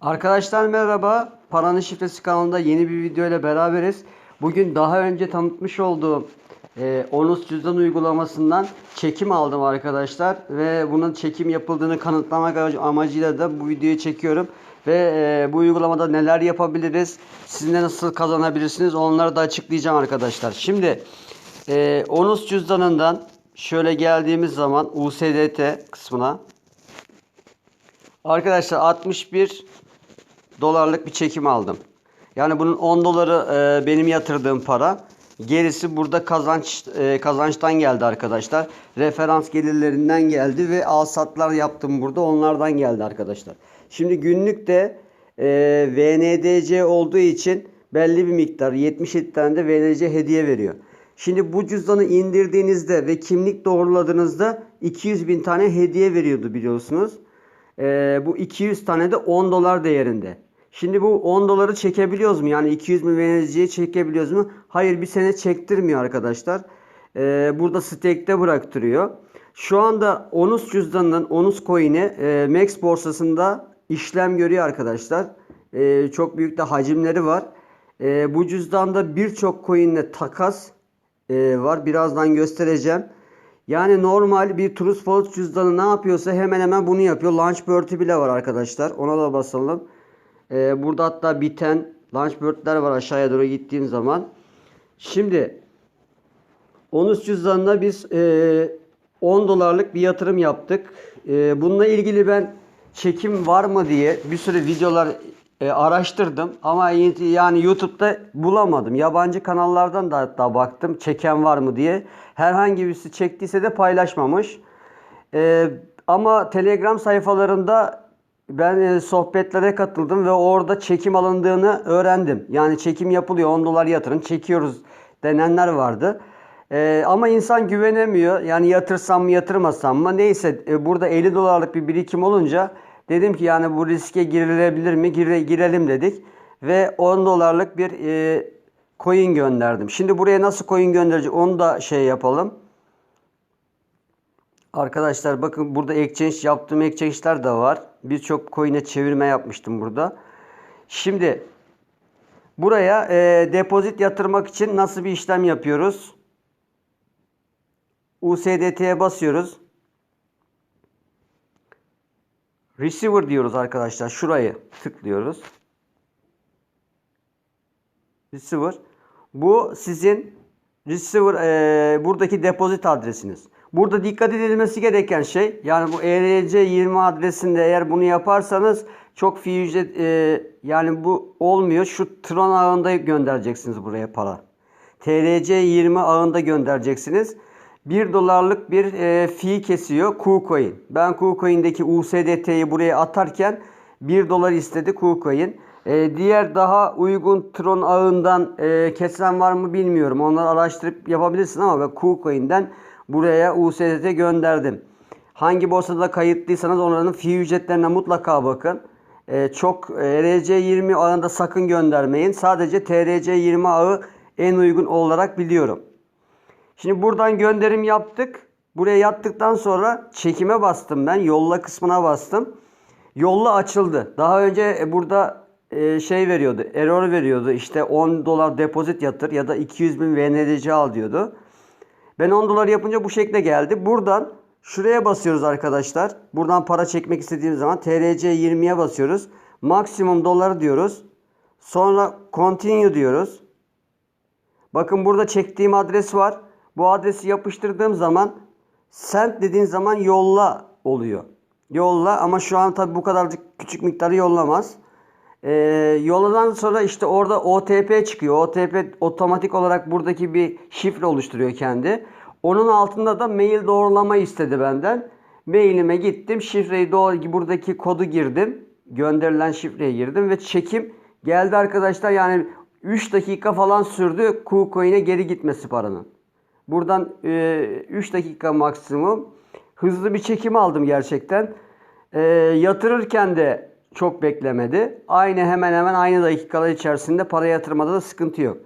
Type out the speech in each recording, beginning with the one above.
Arkadaşlar merhaba. Paranın Şifresi kanalında yeni bir video ile beraberiz. Bugün daha önce tanıtmış olduğum e, Onus cüzdan uygulamasından çekim aldım arkadaşlar. Ve bunun çekim yapıldığını kanıtlamak amacıyla da bu videoyu çekiyorum. Ve e, bu uygulamada neler yapabiliriz, siz de nasıl kazanabilirsiniz onları da açıklayacağım arkadaşlar. Şimdi e, Onus cüzdanından şöyle geldiğimiz zaman USDT kısmına Arkadaşlar 61 dolarlık bir çekim aldım. Yani bunun 10 doları e, benim yatırdığım para. Gerisi burada kazanç e, kazançtan geldi arkadaşlar. Referans gelirlerinden geldi ve al satlar yaptım burada. Onlardan geldi arkadaşlar. Şimdi günlük de e, VNDC olduğu için belli bir miktar 77 tane de VNDC hediye veriyor. Şimdi bu cüzdanı indirdiğinizde ve kimlik doğruladığınızda 200 bin tane hediye veriyordu biliyorsunuz. Ee, bu 200 tane de 10 dolar değerinde. Şimdi bu 10 doları çekebiliyoruz mu? Yani 200 bin VNC'ye çekebiliyoruz mu? Hayır bir sene çektirmiyor arkadaşlar. Ee, burada stake'te bıraktırıyor. Şu anda Onus cüzdanının Onus coin'i e, Max borsasında işlem görüyor arkadaşlar. E, çok büyük de hacimleri var. E, bu cüzdanda birçok coin'le takas e, var. Birazdan göstereceğim. Yani normal bir Trust Wallet cüzdanı ne yapıyorsa hemen hemen bunu yapıyor. Launchbird'i bile var arkadaşlar. Ona da basalım. Ee, burada hatta biten Launchbird'ler var aşağıya doğru gittiğim zaman. Şimdi Onus cüzdanına biz e, 10 dolarlık bir yatırım yaptık. E, bununla ilgili ben çekim var mı diye bir sürü videolar e, araştırdım ama yani YouTube'da bulamadım. Yabancı kanallardan da hatta baktım çeken var mı diye. Herhangi birisi çektiyse de paylaşmamış. E, ama Telegram sayfalarında ben e, sohbetlere katıldım ve orada çekim alındığını öğrendim. Yani çekim yapılıyor 10 dolar yatırın çekiyoruz denenler vardı. Ee, ama insan güvenemiyor. Yani yatırsam mı yatırmasam mı? Neyse e, burada 50 dolarlık bir birikim olunca dedim ki yani bu riske girilebilir mi? Gire, girelim dedik. Ve 10 dolarlık bir e, coin gönderdim. Şimdi buraya nasıl coin göndereceğim onu da şey yapalım. Arkadaşlar bakın burada exchange yaptığım exchange'ler de var. Birçok coin'e çevirme yapmıştım burada. Şimdi buraya e, depozit yatırmak için nasıl bir işlem yapıyoruz? USDT'ye basıyoruz. Receiver diyoruz arkadaşlar. Şurayı tıklıyoruz. Receiver. Bu sizin receiver e, buradaki depozit adresiniz. Burada dikkat edilmesi gereken şey yani bu ERC20 adresinde eğer bunu yaparsanız çok fi ücret e, yani bu olmuyor. Şu Tron ağında göndereceksiniz buraya para. TRC20 ağında göndereceksiniz. 1 dolarlık bir e, fee kesiyor KuCoin. Ben KuCoin'deki USDT'yi buraya atarken 1 dolar istedi KuCoin. E, diğer daha uygun Tron ağından e, kesen var mı bilmiyorum. Onları araştırıp yapabilirsin ama ben KuCoin'den buraya USDT gönderdim. Hangi borsada kayıtlıysanız onların fee ücretlerine mutlaka bakın. E, çok ERC20 ağında sakın göndermeyin. Sadece TRC20 ağı en uygun olarak biliyorum. Şimdi buradan gönderim yaptık. Buraya yattıktan sonra çekime bastım ben. Yolla kısmına bastım. Yolla açıldı. Daha önce e, burada e, şey veriyordu. Error veriyordu. İşte 10 dolar depozit yatır ya da 200 bin VNDC al diyordu. Ben 10 dolar yapınca bu şekle geldi. Buradan şuraya basıyoruz arkadaşlar. Buradan para çekmek istediğimiz zaman TRC 20'ye basıyoruz. Maksimum doları diyoruz. Sonra continue diyoruz. Bakın burada çektiğim adres var. Bu adresi yapıştırdığım zaman send dediğin zaman yolla oluyor. Yolla ama şu an tabi bu kadarcık küçük miktarı yollamaz. Ee, yolladan sonra işte orada OTP çıkıyor. OTP otomatik olarak buradaki bir şifre oluşturuyor kendi. Onun altında da mail doğrulama istedi benden. Mailime gittim. Şifreyi doğru buradaki kodu girdim. Gönderilen şifreye girdim ve çekim geldi arkadaşlar. Yani 3 dakika falan sürdü KuCoin'e geri gitmesi paranın. Buradan e, 3 dakika maksimum. Hızlı bir çekim aldım gerçekten. E, yatırırken de çok beklemedi. Aynı hemen hemen aynı dakikalar içerisinde para yatırmada da sıkıntı yok.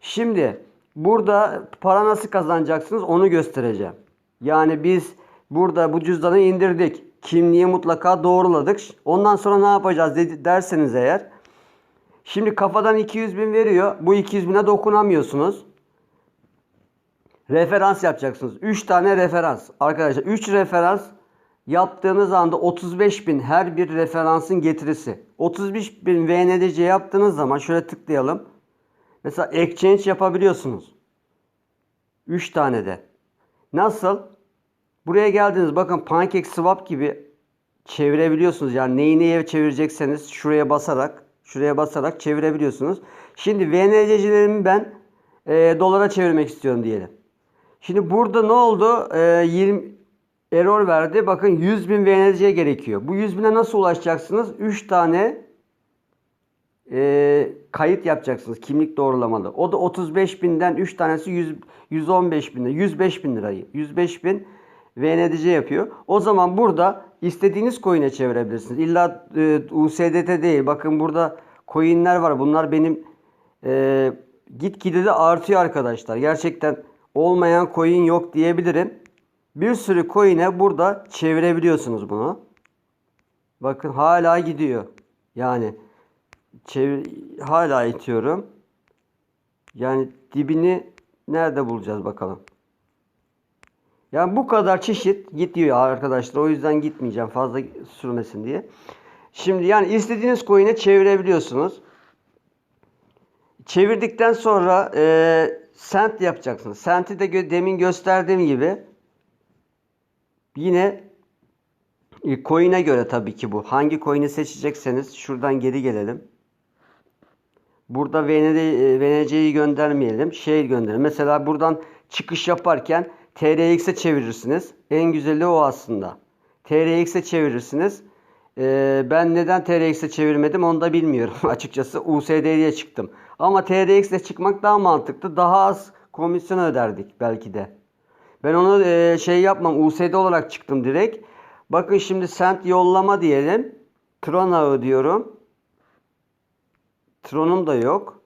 Şimdi burada para nasıl kazanacaksınız onu göstereceğim. Yani biz burada bu cüzdanı indirdik. kimliği mutlaka doğruladık. Ondan sonra ne yapacağız derseniz eğer. Şimdi kafadan 200 bin veriyor. Bu 200 bine dokunamıyorsunuz. Referans yapacaksınız. 3 tane referans. Arkadaşlar 3 referans yaptığınız anda 35 bin her bir referansın getirisi. 35 bin VNDC yaptığınız zaman şöyle tıklayalım. Mesela exchange yapabiliyorsunuz. 3 tane de. Nasıl? Buraya geldiniz bakın PancakeSwap gibi çevirebiliyorsunuz. Yani neyi neye çevirecekseniz şuraya basarak şuraya basarak çevirebiliyorsunuz. Şimdi VNC'cilerimi ben e, dolara çevirmek istiyorum diyelim. Şimdi burada ne oldu? E, 20 error verdi. Bakın 100 bin VNC gerekiyor. Bu 100 bine nasıl ulaşacaksınız? 3 tane e, kayıt yapacaksınız. Kimlik doğrulamalı. O da 35 binden 3 tanesi 100, 115 bin lira. 105 bin lirayı. 105 bin VNDC yapıyor. O zaman burada istediğiniz coin'e çevirebilirsiniz. İlla e, USDT değil. Bakın burada coin'ler var. Bunlar benim e, gitgide de artıyor arkadaşlar. Gerçekten olmayan coin yok diyebilirim. Bir sürü coin'e burada çevirebiliyorsunuz bunu. Bakın hala gidiyor. Yani çevir hala itiyorum. Yani dibini nerede bulacağız bakalım. Yani bu kadar çeşit gidiyor arkadaşlar. O yüzden gitmeyeceğim fazla sürmesin diye. Şimdi yani istediğiniz coin'e çevirebiliyorsunuz. Çevirdikten sonra e, sent yapacaksınız. Sent'i de gö- demin gösterdiğim gibi yine e, coin'e göre tabii ki bu. Hangi coin'i seçecekseniz şuradan geri gelelim. Burada VND, e, VNC'yi göndermeyelim. Şey gönderelim. Mesela buradan çıkış yaparken TRX'e çevirirsiniz. En güzeli o aslında. TRX'e çevirirsiniz. Ee, ben neden TRX'e çevirmedim onu da bilmiyorum açıkçası. USD'ye çıktım. Ama TRX'e çıkmak daha mantıklı. Daha az komisyon öderdik belki de. Ben onu e, şey yapmam. USD olarak çıktım direkt. Bakın şimdi sent yollama diyelim. Tron ağı diyorum. Tron'um da yok.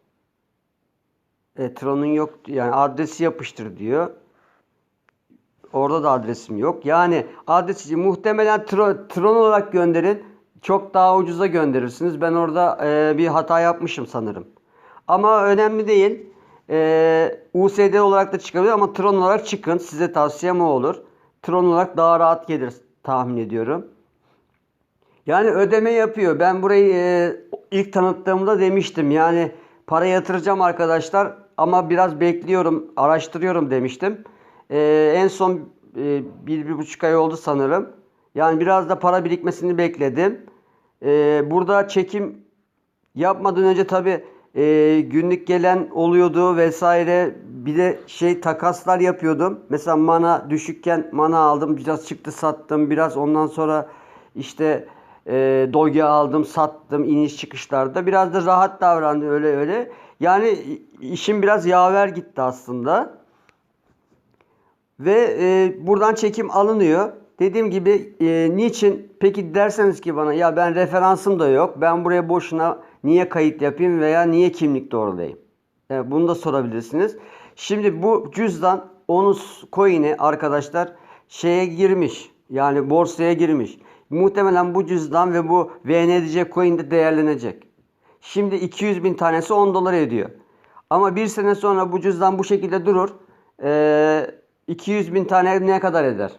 E, Tron'un yok. Yani adresi yapıştır diyor. Orada da adresim yok. Yani adresi muhtemelen Tron, Tron olarak gönderin. Çok daha ucuza gönderirsiniz. Ben orada e, bir hata yapmışım sanırım. Ama önemli değil. E, USD olarak da çıkabilir ama Tron olarak çıkın. Size tavsiyem o olur. Tron olarak daha rahat gelir tahmin ediyorum. Yani ödeme yapıyor. Ben burayı e, ilk tanıttığımda demiştim. Yani para yatıracağım arkadaşlar ama biraz bekliyorum, araştırıyorum demiştim. E, en son e, bir, bir buçuk ay oldu sanırım. Yani biraz da para birikmesini bekledim. E, burada çekim yapmadan önce tabi e, günlük gelen oluyordu vesaire. Bir de şey takaslar yapıyordum. Mesela mana düşükken mana aldım. Biraz çıktı sattım. Biraz ondan sonra işte e, Doge aldım sattım iniş çıkışlarda. Biraz da rahat davrandı öyle öyle. Yani işim biraz yaver gitti aslında. Ve e, buradan çekim alınıyor. Dediğim gibi e, niçin peki derseniz ki bana ya ben referansım da yok. Ben buraya boşuna niye kayıt yapayım veya niye kimlik doğrulayayım? E, bunu da sorabilirsiniz. Şimdi bu cüzdan onus coin'i arkadaşlar şeye girmiş. Yani borsaya girmiş. Muhtemelen bu cüzdan ve bu VNDC coin de değerlenecek. Şimdi 200 bin tanesi 10 dolar ediyor. Ama bir sene sonra bu cüzdan bu şekilde durur. Ee, 200 bin tane ne kadar eder?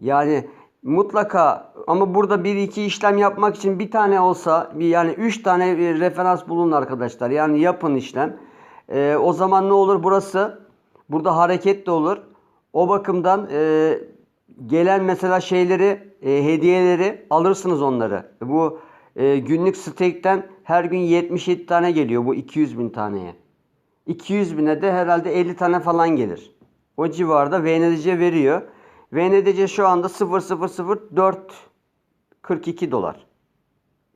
Yani mutlaka ama burada bir iki işlem yapmak için bir tane olsa bir yani üç tane bir referans bulun arkadaşlar. Yani yapın işlem. Ee, o zaman ne olur burası? Burada hareket de olur. O bakımdan e, gelen mesela şeyleri e, hediyeleri alırsınız onları. Bu e, günlük stake'ten her gün 77 tane geliyor bu 200 bin taneye. 200 bine de herhalde 50 tane falan gelir. O civarda VNDC veriyor. VNDC şu anda 0.00442 dolar.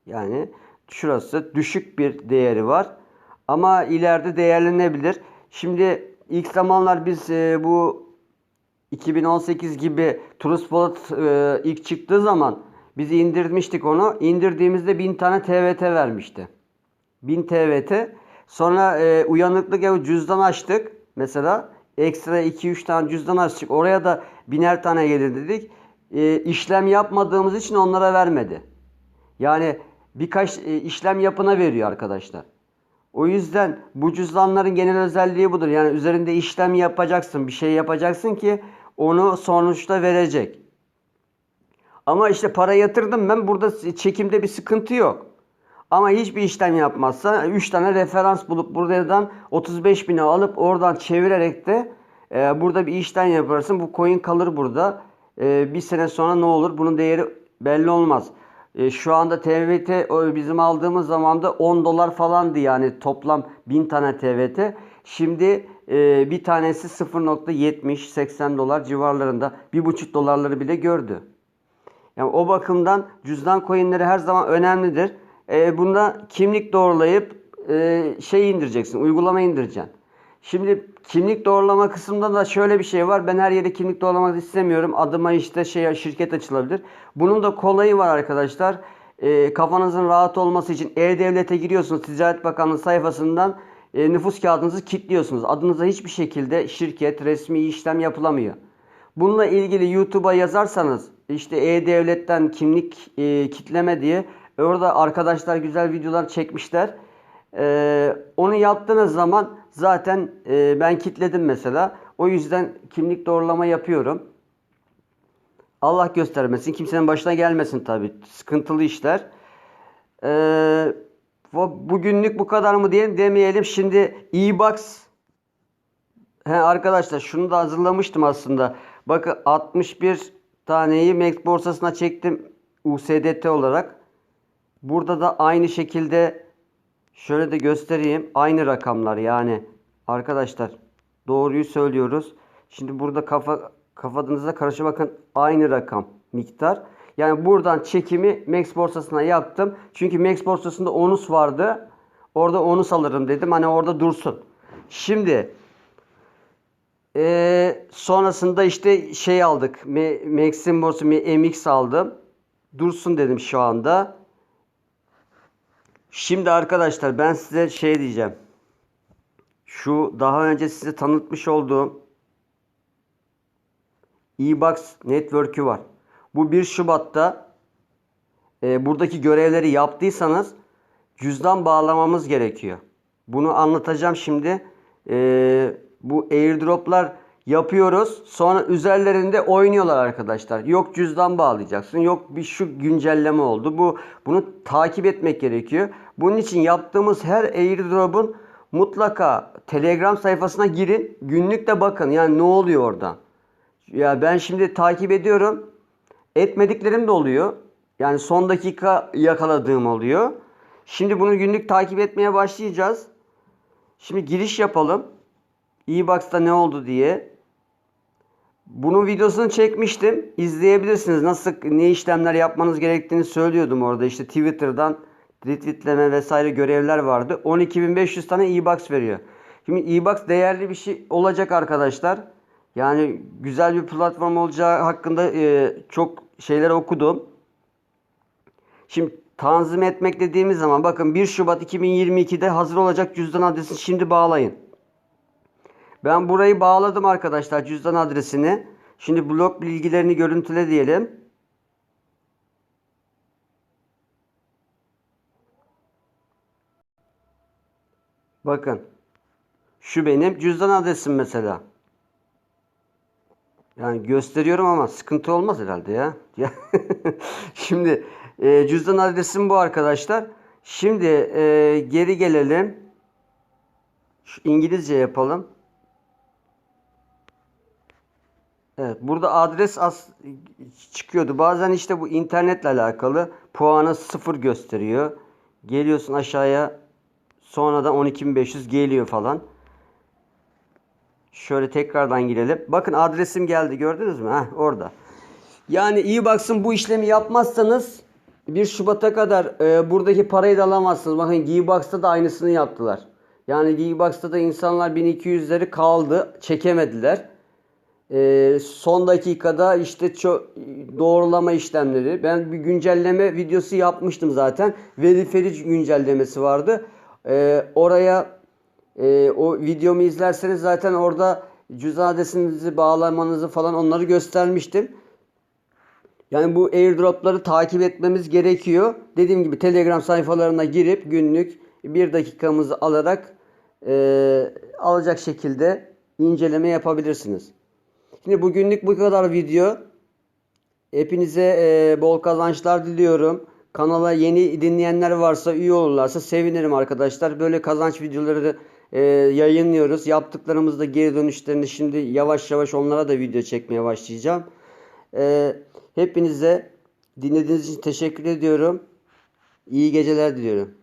Yani şurası düşük bir değeri var. Ama ileride değerlenebilir. Şimdi ilk zamanlar biz e, bu 2018 gibi Trust Wallet e, ilk çıktığı zaman biz indirmiştik onu. İndirdiğimizde 1000 tane TVT vermişti. 1000 TVT. Sonra e, uyanıklık evi cüzdan açtık. Mesela ekstra 2-3 tane cüzdan açtık. Oraya da biner tane gelir dedik. e, işlem yapmadığımız için onlara vermedi. Yani birkaç e, işlem yapına veriyor arkadaşlar. O yüzden bu cüzdanların genel özelliği budur. Yani üzerinde işlem yapacaksın, bir şey yapacaksın ki onu sonuçta verecek. Ama işte para yatırdım ben burada çekimde bir sıkıntı yok. Ama hiçbir işlem yapmazsa 3 tane referans bulup buradan 35 bine alıp oradan çevirerek de e, burada bir işlem yaparsın. Bu coin kalır burada. E, bir sene sonra ne olur? Bunun değeri belli olmaz. E, şu anda TVT bizim aldığımız zaman da 10 dolar falandı yani toplam 1000 tane TVT. Şimdi e, bir tanesi 0.70-80 dolar civarlarında 1.5 dolarları bile gördü. Yani o bakımdan cüzdan coinleri her zaman önemlidir. E, bunda kimlik doğrulayıp e, şey indireceksin, uygulama indireceksin. Şimdi kimlik doğrulama kısmında da şöyle bir şey var. Ben her yere kimlik doğrulamak istemiyorum. Adıma işte şey şirket açılabilir. Bunun da kolayı var arkadaşlar. E, kafanızın rahat olması için E-Devlet'e giriyorsunuz. Ticaret Bakanlığı sayfasından e, nüfus kağıdınızı kilitliyorsunuz. Adınıza hiçbir şekilde şirket, resmi işlem yapılamıyor. Bununla ilgili YouTube'a yazarsanız işte E-Devlet'ten kimlik e, kitleme diye orada arkadaşlar güzel videolar çekmişler. E, onu yaptığınız zaman zaten e, ben kitledim mesela. O yüzden kimlik doğrulama yapıyorum. Allah göstermesin. Kimsenin başına gelmesin tabii. Sıkıntılı işler. Ee, bu- bugünlük bu kadar mı diyelim demeyelim. Şimdi e-box arkadaşlar şunu da hazırlamıştım aslında. Bakın 61 taneyi Max borsasına çektim USDT olarak. Burada da aynı şekilde şöyle de göstereyim. Aynı rakamlar yani. Arkadaşlar doğruyu söylüyoruz. Şimdi burada kafa kafanızda karışa bakın aynı rakam miktar. Yani buradan çekimi Max borsasına yaptım. Çünkü Max borsasında onus vardı. Orada onus alırım dedim. Hani orada dursun. Şimdi ee, sonrasında işte şey aldık. Maxim borsu MX aldım. Dursun dedim şu anda. Şimdi arkadaşlar ben size şey diyeceğim. Şu daha önce size tanıtmış olduğum e-box network'ü var. Bu 1 Şubat'ta e, buradaki görevleri yaptıysanız cüzdan bağlamamız gerekiyor. Bunu anlatacağım şimdi. E, bu airdroplar yapıyoruz. Sonra üzerlerinde oynuyorlar arkadaşlar. Yok cüzdan bağlayacaksın. Yok bir şu güncelleme oldu. Bu bunu takip etmek gerekiyor. Bunun için yaptığımız her airdrop'un mutlaka Telegram sayfasına girin. Günlük de bakın. Yani ne oluyor orada. Ya ben şimdi takip ediyorum. Etmediklerim de oluyor. Yani son dakika yakaladığım oluyor. Şimdi bunu günlük takip etmeye başlayacağız. Şimdi giriş yapalım. e-box'ta ne oldu diye. Bunun videosunu çekmiştim. İzleyebilirsiniz. Nasıl ne işlemler yapmanız gerektiğini söylüyordum orada. İşte Twitter'dan retweetleme vesaire görevler vardı. 12.500 tane e-box veriyor. Şimdi e-box değerli bir şey olacak arkadaşlar. Yani güzel bir platform olacağı hakkında e, çok şeyler okudum. Şimdi tanzim etmek dediğimiz zaman bakın 1 Şubat 2022'de hazır olacak cüzdan adresini şimdi bağlayın. Ben burayı bağladım arkadaşlar cüzdan adresini. Şimdi blok bilgilerini görüntüle diyelim. Bakın. Şu benim cüzdan adresim mesela. Yani gösteriyorum ama sıkıntı olmaz herhalde ya. Şimdi e, cüzdan adresim bu arkadaşlar. Şimdi e, geri gelelim. Şu İngilizce yapalım. Evet, burada adres as çıkıyordu. Bazen işte bu internetle alakalı puanı sıfır gösteriyor. Geliyorsun aşağıya sonradan 12.500 geliyor falan. Şöyle tekrardan girelim. Bakın adresim geldi gördünüz mü? Heh, orada. Yani iyi baksın bu işlemi yapmazsanız 1 Şubat'a kadar e, buradaki parayı da alamazsınız. Bakın Gearbox'ta da aynısını yaptılar. Yani Gearbox'ta da insanlar 1200'leri kaldı. Çekemediler. E, son dakikada işte doğrulama işlemleri. Ben bir güncelleme videosu yapmıştım zaten. Veriferi güncellemesi vardı. E, oraya e, o videomu izlerseniz zaten orada cüzdan adresinizi bağlamanızı falan onları göstermiştim. Yani bu airdropları takip etmemiz gerekiyor. Dediğim gibi Telegram sayfalarına girip günlük bir dakikamızı alarak e, alacak şekilde inceleme yapabilirsiniz. Şimdi bugünlük bu kadar video. Hepinize e, bol kazançlar diliyorum. Kanala yeni dinleyenler varsa üye olurlarsa sevinirim arkadaşlar. Böyle kazanç videoları da, e, yayınlıyoruz. Yaptıklarımızda geri dönüşlerini şimdi yavaş yavaş onlara da video çekmeye başlayacağım. E, hepinize dinlediğiniz için teşekkür ediyorum. İyi geceler diliyorum.